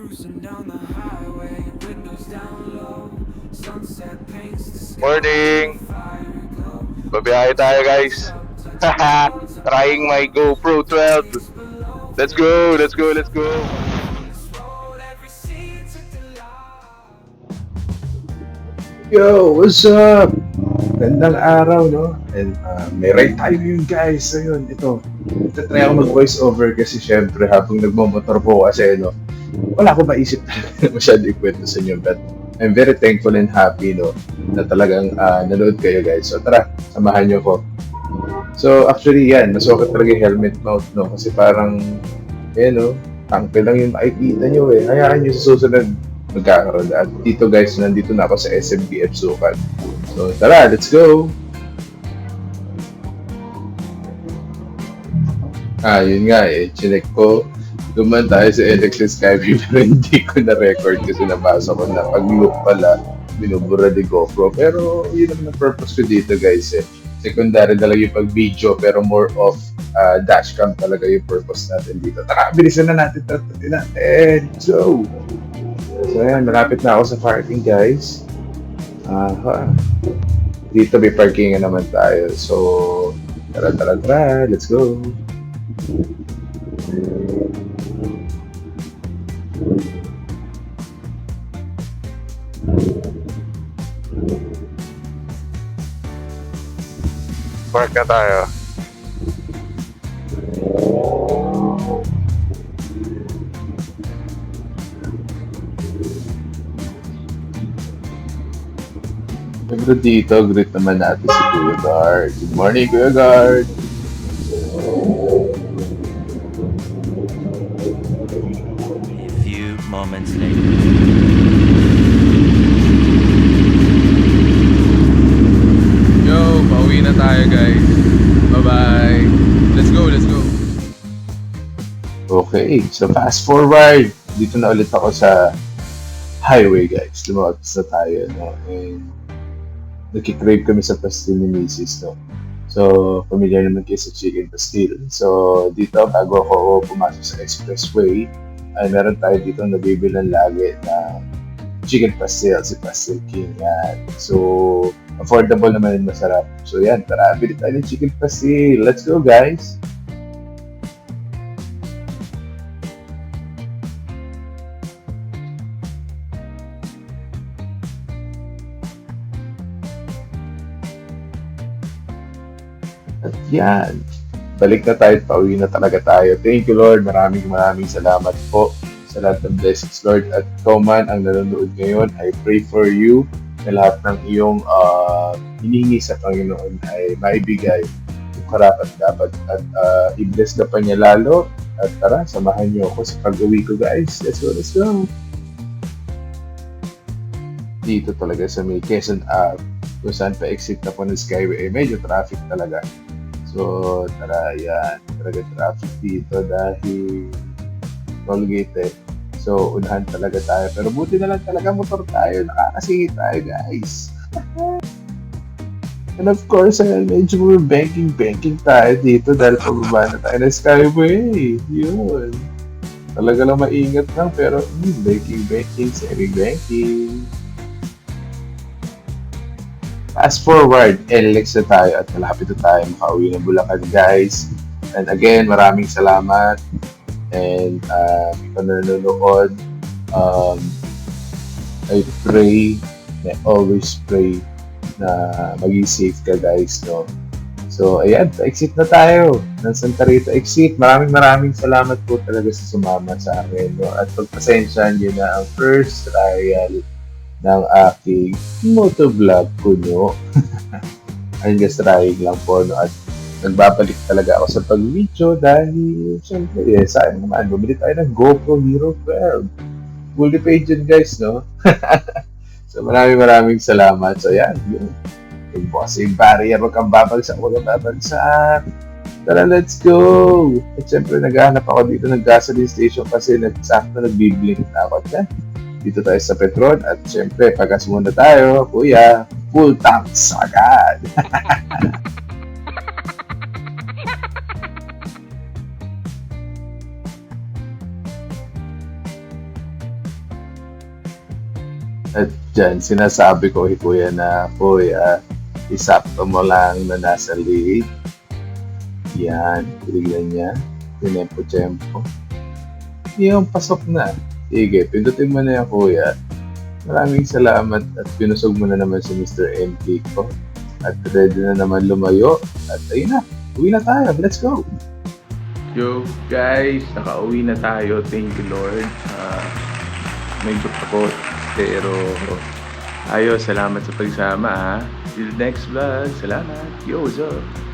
Cruising down the highway, windows down low. Sunset paints the sky. Morning! Babiyahe tayo guys. Trying my GoPro 12. Let's go, let's go, let's go. Yo, what's up? Gandang araw, no? And uh, may ride tayo ngayon, guys. Ayun, ito. Ito try ako mag-voice over kasi syempre habang nagmamotor po kasi, no? Wala ko maisip na masyado ikwento sa inyo. But I'm very thankful and happy, no? Na talagang uh, nanood kayo, guys. So tara, samahan niyo ko. So actually, yan. Nasukat talaga yung helmet mount, no? Kasi parang, eh, no? Tangke lang yung makikita nyo, eh. Hayaan nyo sa susunod magkakaroon. At dito guys, nandito na ako sa SMBF Sukat. So tara, let's go! Ah, yun nga eh. Chinek ko. Duman tayo sa Alexis Skype pero hindi ko na-record kasi nabasa ko na pag loop pala, binubura ni GoPro. Pero yun ang purpose ko dito guys eh. Secondary talaga yung pag-video pero more of uh, dashcam talaga yung purpose natin dito. Tara, bilisan na natin. Tatatin natin. So, So ayan, malapit na ako sa parking guys. Aha. Dito may parkingan naman tayo. So, tara tara tara, let's go. Park na tayo. Siyempre dito, greet naman natin si Kuya Guard. Good morning, Kuya Guard. A few moments later. Guys. Bye-bye. Let's go, let's go. Okay, so fast forward. Dito na ulit ako sa highway guys. Lumabas na tayo. No? And nakikrave kami sa pastil ni Mrs. No? So, familiar naman kayo sa chicken pastil. So, dito, bago ako pumasok sa expressway, ay meron tayo dito nabibilan lagi na chicken pastil, si Pastil King. Yan. So, affordable naman and masarap. So, yan, tara, bili tayo ng chicken pastil. Let's go, guys! At yan, balik na tayo, pauwi na talaga tayo. Thank you Lord, maraming maraming salamat po sa lahat ng blessings Lord. At ikaw ang nanonood ngayon, I pray for you na lahat ng iyong uh, hinihingi sa Panginoon ay maibigay yung karapat dapat at uh, i-bless na pa niya lalo. At tara, samahan niyo ako sa pag-uwi ko guys. Let's go, let's go! Dito talaga sa may Quezon Ave, kung saan pa exit na po ng Skyway, eh, medyo traffic talaga. So, tara, yan. Talaga traffic dito dahil tollgate eh. So, unahan talaga tayo. Pero buti na lang talaga motor tayo. Nakakasingit tayo, guys. And of course, ayan, medyo more banking-banking tayo dito dahil pababa na tayo ng Skyway. Yun. Talaga lang maingat lang, pero hmm, banking-banking, saving-banking. Fast forward, LX na tayo at malapit na tayo makauwi ng Bulacan, guys. And again, maraming salamat. And uh, kung nanonood, um, I pray, I always pray na maging safe ka, guys, no? So, ayan, exit na tayo ng Santa Rita exit. Maraming maraming salamat po talaga sa sumama sa akin, no? At pagpasensyahan nyo na ang first trial ng aking motovlog kuno. Ayun guys, trying lang po, no? At nagbabalik talaga ako sa pag-video dahil, syempre, eh, sayang naman, bumili tayo ng GoPro Hero 12. Fully paid yun, guys, no? so, maraming maraming salamat. So, yan, yun. Yung bossing barrier, wag kang babagsak, wag kang babagsak. Tara, let's go! At syempre, naghahanap ako dito ng gasoline station kasi nagsakto nagbiblink na ako. At dito tayo sa Petron at syempre pagkas muna tayo, kuya, full tanks agad. dyan, sinasabi ko kay Kuya na, Kuya, isakto mo lang na nasa lead. Yan, tinignan niya. Tinempo-tempo. Yung pasok na. Sige, pindutin mo na yan, Kuya. Maraming salamat at pinusog mo na naman si Mr. MP ko. At ready na naman lumayo. At ayun na, uwi na tayo. Let's go! Yo, guys, nakauwi na tayo. Thank you, Lord. Ah, medyo pagod, pero ayos, salamat sa pagsama ha. Till next vlog, salamat. Yo, what's up?